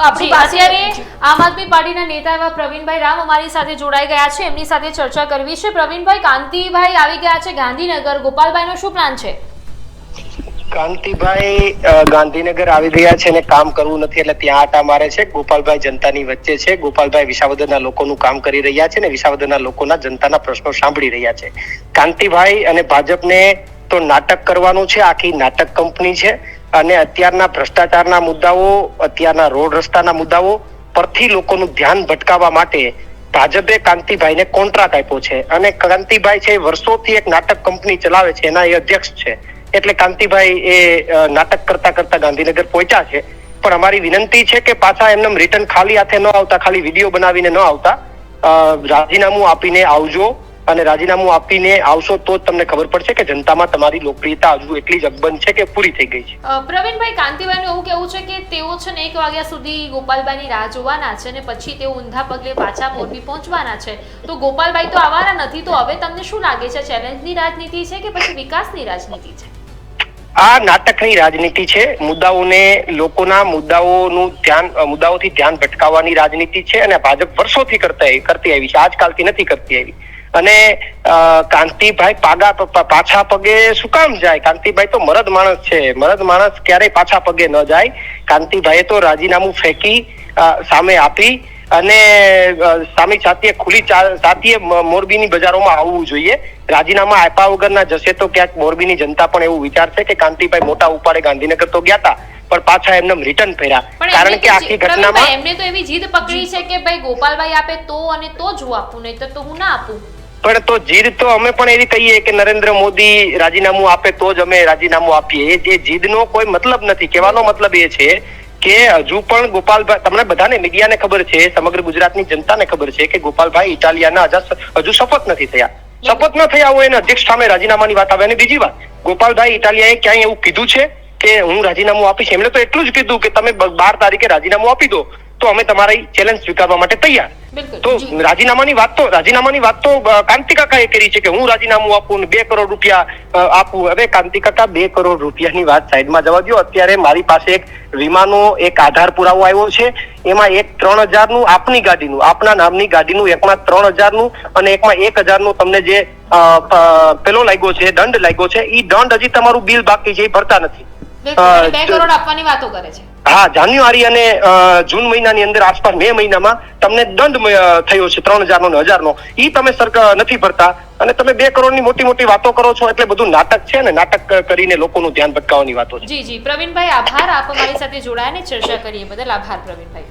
આપણી પાસે આમ આદમી પાર્ટીના નેતા એવા પ્રવીણભાઈ રામ અમારી સાથે જોડાઈ ગયા છે. એમની સાથે ચર્ચા કરવી છે. પ્રવીણભાઈ કાંતિભાઈ આવી ગયા છે ગાંધીનગર. ગોપાલભાઈનો શું પ્લાન છે? કાંતિભાઈ ગાંધીનગર આવી ગયા છે અને કામ કરવું નથી એટલે ત્યાં આટા મારે છે. ગોપાલભાઈ જનતાની વચ્ચે છે. ગોપાલભાઈ વિસાવદરના લોકોનું કામ કરી રહ્યા છે અને વિસાવદરના લોકોના જનતાના પ્રશ્નો સાંભળી રહ્યા છે. કાંતિભાઈ અને ભાજપને તો નાટક કરવાનું છે. આખી નાટક કંપની છે. અને અત્યારના ભ્રષ્ટાચારના મુદ્દાઓ, અત્યારના રોડ રસ્તાના મુદ્દાઓ પરથી લોકોનું ધ્યાન ભટકાવવા માટે ભાજપે કાંતિભાઈને કોન્ટ્રાક્ટ આપ્યો છે. અને કાંતિભાઈ છે વર્ષોથી એક નાટક કંપની ચલાવે છે, એના એ અધ્યક્ષ છે. એટલે કાંતિભાઈ એ નાટક કરતા કરતા ગાંધીનગર પહોંચ્યા છે. પણ અમારી વિનંતી છે કે પાછા એમને રિટર્ન ખાલી હાથે ન આવતા, ખાલી વીડિયો બનાવીને ન આવતા. રાજીનામું આપીને આવજો. અને રાજીનામું આપીને આવશો તો જ તમને ખબર પડશે કે જનતામાં તમારી લોકપ્રિયતા હજુ એટલી જ અકબંધ છે કે પૂરી થઈ ગઈ છે. પ્રવીણભાઈ કાંતિભાઈનું એવું કેવું છે કે તેઓ છે ને એક વાગ્યા સુધી ગોપાલભાઈની રાહ જોવાના છે ને પછી તેઓ ઊંધા પગલે પાછા મોરબી પહોંચવાના છે. તો ગોપાલભાઈ તો આવવાના નથી તો હવે તમને શું લાગે છે? ચેલેન્જની રાજનીતિ છે કે પછી વિકાસની રાજનીતિ છે? આ નાટકની રાજનીતિ છે. મુદ્દાઓને લોકોના મુદ્દાઓનું ધ્યાન મુદ્દાઓથી ધ્યાન ભટકાવવાની રાજનીતિ છે અને ભાજપ વર્ષોથી કરતા કરતી આવી છે. આજકાલથી નથી કરતી આવી. અને કાંતિભાઈ પાગા પાછા પગે શું કામ જાય? કાંતિભાઈ તો મરદ માણસ છે. મરદ માણસ ક્યારેય પાછા પગે ન જાય. કાંતિભાઈએ તો રાજીનામું ફેંકી સામે આપી અને સામી છાતીએ ખુલ્લી ચા- મોરબીની બજારોમાં આવવું જોઈએ. રાજીનામા આપ્યા વગરના જશે તો ક્યાંક મોરબીની જનતા પણ એવું વિચારશે કે કાંતિભાઈ મોટા ઉપાડે ગાંધીનગર તો ગયા હતા પણ પાછા એમને રિટર્ન ફેર્યા કારણ કે આખી ઘટનામાં એમને તો એવી જીદ પકડી છે કે ભાઈ ગોપાલભાઈ આપે તો અને તો જ આપું નહીં તો હું ના આપું. પણ તો જીદ તો અમે પણ એવી કહીએ કે નરેન્દ્ર મોદી રાજીનામું આપે તો જ અમે રાજીનામું આપીએ. એ જીદનો કોઈ મતલબ નથી. કહેવાનો મતલબ એ છે કે હજુ પણ ગોપાલભાઈ તમને બધાને મીડિયાને ખબર છે, સમગ્ર ગુજરાતની જનતાને ખબર છે કે ગોપાલભાઈ ઇટાલિયાના હજા હજુ શપથ નથી થયા. શપથ ન થયા હોય એને અધ્યક્ષ સામે રાજીનામાની વાત આવે. અને બીજી વાત, ગોપાલભાઈ ઇટાલિયાએ ક્યાંય એવું કીધું છે કે હું રાજીનામું આપીશ? એમણે તો એટલું જ કીધું કે તમે બાર તારીખે રાજીનામું આપી દો. તો અમે તમારી ચેલેન્જ સ્વીકારવા માટે તૈયાર. તો રાજીનામાની વાત તો રાજીનામાની વાત તો કાંતિ કાકાએ કરી છે કે હું રાજીનામું આપું ને બે કરોડ રૂપિયા આપું. હવે કાંતિ કાકા બે કરોડ રૂપિયાની વાત સાઈડમાં જવા દો અત્યારે મારી પાસે એક વીમાનો એક આધાર પુરાવો આવ્યો છે. એમાં એક ત્રણ હજારનું આપની ગાડીનું આપના નામની ગાડીનું એકમાં ત્રણ હજારનું અને એકમાં એક હજારનું તમને જે પેલો લાગ્યો છે દંડ લાગ્યો છે એ દંડ હજી તમારું બિલ બાકી છે એ ભરતા નથી. બે કરોડ આપવાની વાતો કરે છે. હા, જાન્યુઆરી અને જૂન મહિનાની અંદર આસપાસ મે મહિનામાં તમને દંડ થયો છે, ત્રણ હજારનો ને હજારનો. ઈ તમે સરકાર નથી ભરતા અને તમે બે કરોડની મોટી મોટી વાતો કરો છો એટલે બધું નાટક છે ને, નાટક કરીને લોકોનું ધ્યાન ભટકાવવાની વાતો છે. જી જી. પ્રવીણભાઈ, આભાર. આપ અમારી સાથે જોડાયા ને ચર્ચા કરીએ બદલ આભાર પ્રવીણભાઈ.